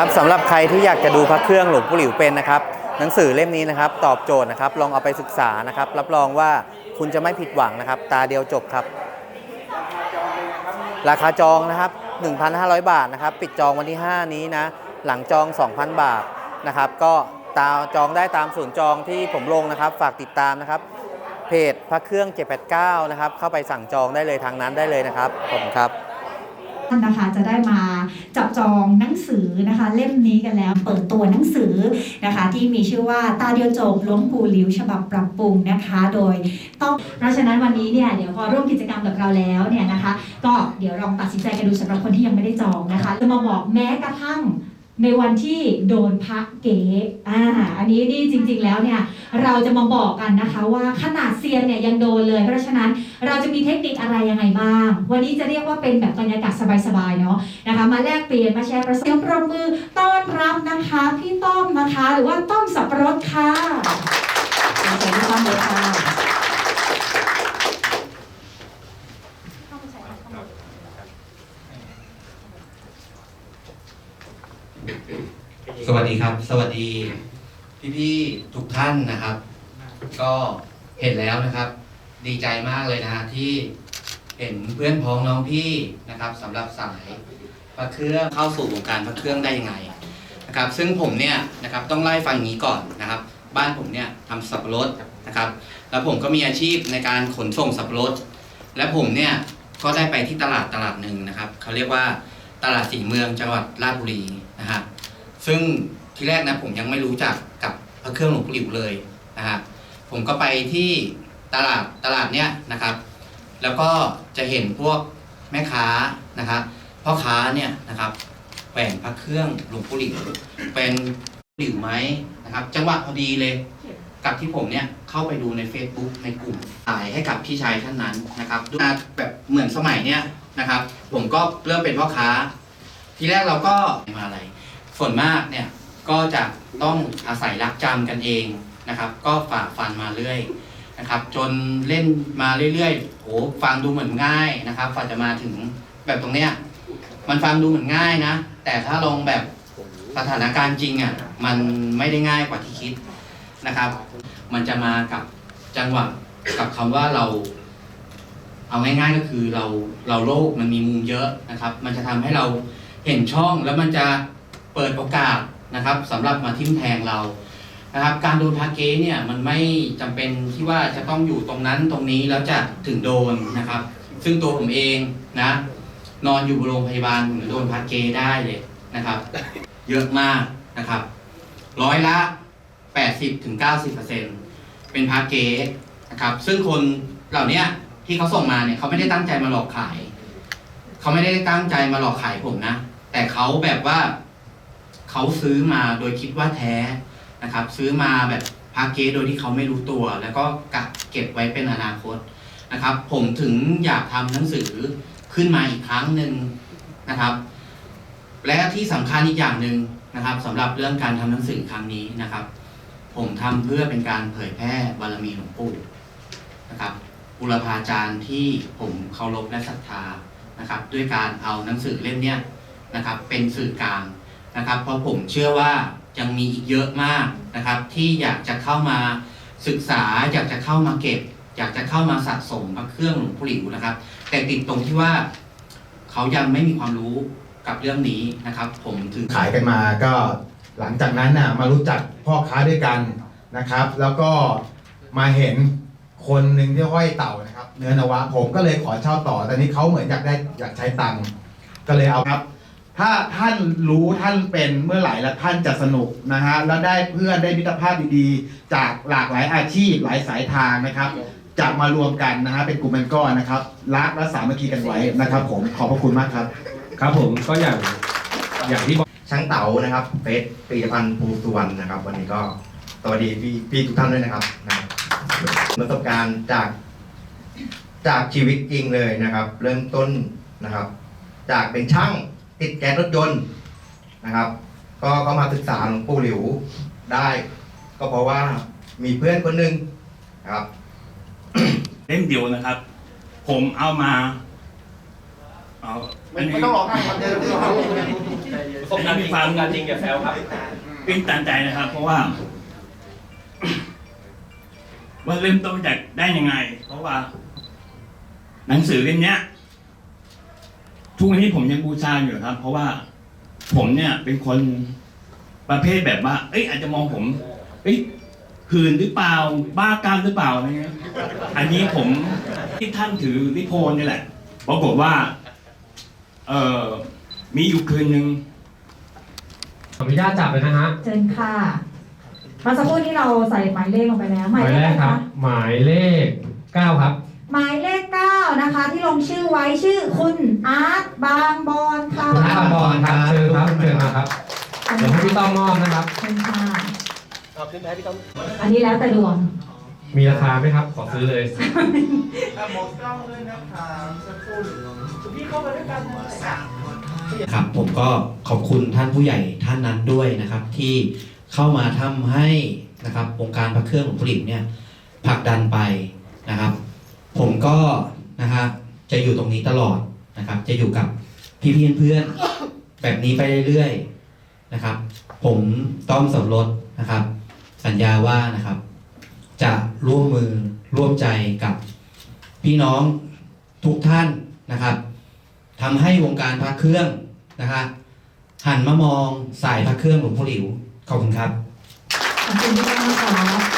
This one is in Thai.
ครับสำหรับใครที่อยากจะดูพระเครื่องหลวงปู่หลิวเป็นนะครับ หนังสือเล่มนี้นะครับ ตอบโจทย์นะครับ ลองเอาไปศึกษานะครับ รับรองว่าคุณจะไม่ผิดหวังนะครับ ตาเดียวจบครับ ราคาจองนะครับ 1,500 บาทนะครับ ปิดจองวันที่ 5 นี้นะ หลังจอง 2,000 บาทนะครับ ก็ตาจองได้ตามศูนย์จองที่ผมลงนะครับ ฝากติดตามนะครับ เพจพระเครื่อง 789 นะครับ เข้าไปสั่งจองได้เลยทางนั้นได้เลยนะครับ ขอบคุณครับ ท่านนะคะจะได้มาจับจองหนังสือนะคะเล่มนี้กันแล้ว เปิดตัวหนังสือนะคะ ที่มีชื่อว่าตาเดียวจบหลวงปูหลิวฉบับปรับปรุงนะคะ โดยต้องเพราะฉะนั้นวันนี้เนี่ยเดี๋ยวพอร่วมกิจกรรมกับเราแล้วเนี่ยนะคะ ก็เดี๋ยวลองตัดสินใจกันดูสำหรับคนที่ยังไม่ได้จองนะคะจะมาบอกแม้กระทั่ง ในวันที่โดนพระเก๋อ่า อันนี้นี่จริง ๆ แล้วเนี่ย เราจะมาบอกกันนะคะว่าขนาดเซียนเนี่ยยังโดนเลย เพราะฉะนั้นเราจะมีเทคนิคอะไรยังไงบ้าง วันนี้จะเรียกว่าเป็นแบบบรรยากาศสบายๆเนาะนะคะ มาแลกเปลี่ยนมาแชร์ประสบการณ์ปรบมือต้อนรับนะคะ พี่ต้อมนะคะ หรือว่าต้อมสับปะรดค่ะสวัสดีพี่ต้อมเลยค่ะ สวัสดีครับ สวัสดีพี่ๆทุกท่านนะครับ ก็เห็นแล้วนะครับ ดีใจมากเลยนะฮะที่เห็นเพื่อนพ้องน้องพี่นะครับสำหรับสายพระเครื่องเข้าสู่วงการพระเครื่องได้ยังไงนะครับซึ่งผมเนี่ยนะครับต้องไล่ฟังอย่างนี้ก่อนนะครับ บ้านผมเนี่ยทำสับปะรดนะครับ แล้วผมก็มีอาชีพในการขนส่งสับปะรด และผมเนี่ยก็ได้ไปที่ตลาดตลาดหนึ่งนะครับเขาเรียกว่าตลาดสีเมืองจังหวัดราชบุรี นะฮะซึ่งที่แรกนะผมยังไม่รู้จักกับพระเครื่องหลวงปู่หลิวเลยนะฮะผมก็ไปที่ตลาดตลาดเนี้ยนะครับ แล้วก็จะเห็นพวกแม่ค้านะครับพ่อค้าเนี่ยนะครับแขวนพระเครื่องหลวงปู่หลิวเป็นหลิวไหมนะครับ จังหวะพอดีเลยกับที่ผมเนี่ยเข้าไปดูใน Facebook ในกลุ่มขายให้กับพี่ชายท่านนั้นนะครับดูแบบเหมือนสมัยเนี้ยนะครับ ผมก็เริ่มเป็นพ่อค้า ทีแรกเราก็มาอะไร ส่วนมากเนี่ยก็จะต้องอาศัยรักจำกันเองนะครับ ก็ฝ่าฟันมาเรื่อยนะครับ จนเล่นมาเรื่อยๆโอ้ฟังดูเหมือนง่ายนะครับกว่าจะมาถึงแบบตรงเนี้ยมันฟังดูเหมือนง่ายนะ แต่ถ้าลงแบบสถานการณ์จริงอะมันไม่ได้ง่ายกว่าที่คิดนะครับ มันจะมากับจังหวะกับคำว่าเรา เอาง่ายๆก็คือเราเราโลกมันมีมุมเยอะนะครับ มันจะทำให้เราเห็นช่องแล้วมันจะ เปิดโอกาสนะครับสำหรับมาทิ่มแทงเรานะครับ การโดนพาเก้เนี่ยมันไม่จำเป็นที่ว่าจะต้องอยู่ตรงนั้นตรงนี้แล้วจะถึงโดนนะครับ ซึ่งตัวผมเองนะนอนอยู่โรงพยาบาลหรือโดนพาเกได้เลยนะครับ เยอะมากนะครับ ร้อยละ 80ถึง90เปอร์เซ็นเป็นพาเกนะครับ ซึ่งคนเหล่านี้ที่เขาส่งมาเนี่ยเขาไม่ได้ตั้งใจมาหลอกขาย เขาไม่ได้ตั้งใจมาหลอกขายผมนะ แต่เขาแบบว่า เขาซื้อมาโดยคิดว่าแท้นะครับ ซื้อมาแบบพาเกโดยที่เขาไม่รู้ตัว แล้วก็กักเก็บไว้เป็นอนาคตนะครับ ผมถึงอยากทำหนังสือขึ้นมาอีกครั้งหนึ่งนะครับ และที่สำคัญอีกอย่างหนึ่งนะครับสำหรับเรื่องการทำหนังสือครั้งนี้นะครับ ผมทำเพื่อเป็นการเผยแพร่บารมีหลวงปู่นะครับบุรพาจารย์ที่ผมเคารพและศรัทธานะครับ ด้วยการเอาหนังสือเล่มนี้นะครับ เป็นสื่อกลาง นะครับเพราะผมเชื่อว่ายังมีอีกเยอะมากนะครับที่อยากจะเข้ามาศึกษา อยากจะเข้ามาเก็บ อยากจะเข้ามาสะสมพระเครื่องหลวงปู่หลิวนะครับ แต่ติดตรงที่ว่าเขายังไม่มีความรู้กับเรื่องนี้นะครับ ผมถึงขายกันมาก็หลังจากนั้นน่ะมารู้จักพ่อค้าด้วยกันนะครับ แล้วก็มาเห็นคนหนึ่งที่ห้อยเต่านะครับ เนื้อนวะผมก็เลยขอเช่าต่อแต่นี้เขาเหมือนอยากได้อยากใช้ตังค์ก็เลยเอาครับ ถ้าท่านรู้ท่านเป็นเมื่อไหร่แล้วท่านจะสนุกนะฮะแล้วได้เพื่อนได้มิตรภาพดีๆ จากหลากหลายอาชีพหลายสายทางนะครับ จะมารวมกันนะฮะเป็นกลุ่มเป็นก้อนนะครับรักและสามัคคีกันไว้นะครับ ผมขอบพระคุณมากครับ ครับผมก็อย่างอย่างที่บอกช่างเต๋านะครับเฟสปีพันธ์ภูสุวรรณนะครับ วันนี้ก็สวัสดีพี่พี่ทุกท่านด้วยนะครับนะครับประสบการณ์จากจากชีวิตจริงเลยนะครับ เริ่มต้นนะครับ จากเป็นช่าง ติดแก๊สรถยนต์นะครับ ก็เข้ามาศึกษาหลวงปู่หลิวได้ ก็เพราะว่ามีเพื่อนคนหนึ่งนะครับ เล่มเดียวนะครับ ผมเอามาเอาไม่ต้องร้องไห้ครับเดี๋ยวประสบการณ์มีความการจริงกับแซวครับ เป็นตันใจนะครับ เพราะว่า ว่าเริ่มต้นจากได้ยังไง เพราะว่า หนังสือเล่มเนี้ย ทุกวันนี้ผมยังบูชาอยู่ครับ เพราะว่าผมเนี่ยเป็นคนประเภทแบบว่า เอ้ยอาจจะมองผม เอ้ยหืนหรือเปล่า บ้ากามหรือเปล่าอะไรเงี้ย อันนี้ผมที่ท่านถือนิโพนนี่แหละปรากฏว่า เอ่อมีอยู่คืนหนึ่งขออนุญาตจับเลยนะฮะ เชิญค่ะมาสักครู่ที่เราใส่หมายเลขลงไปแล้วหมายแรกครับอะไะหมายเลข 9 ครับ หมายเลข เก้านะคะ ที่ลงชื่อไว้ชื่อคุณอาร์ตบางบอนค่ะคุณอาบอลครับเชิญครับเชิญมาครับเดี๋ยวให้พี่ต้อมมอบนะครับเชิญค่ะอันนี้แล้วแต่ดวง มีราคาไหมครับ ขอซื้อเลยครับผมก็ขอบคุณท่านผู้ใหญ่ท่านนั้นด้วยนะครับ ที่เข้ามาทำให้นะครับวงการพระเครื่องของผลิตเนี่ยผลักดันไปนะครับ ผมก็ นะจะอยู่ตรงนี้ตลอดนะครับ จะอยู่กับพี่ๆเพื่อนแบบนี้ไปเรื่อยๆนะครับ ผมต้อมสำรสนะครับ สัญญาว่านะครับ จะร่วมมือร่วมใจกับพี่น้องทุกท่านนะครับทำให้วงการพระเครื่องนะคะหันมามองสายพระเครื่องหลวงพ่อหลิวขอบคุณครับขอบคุณที่มากนะคะ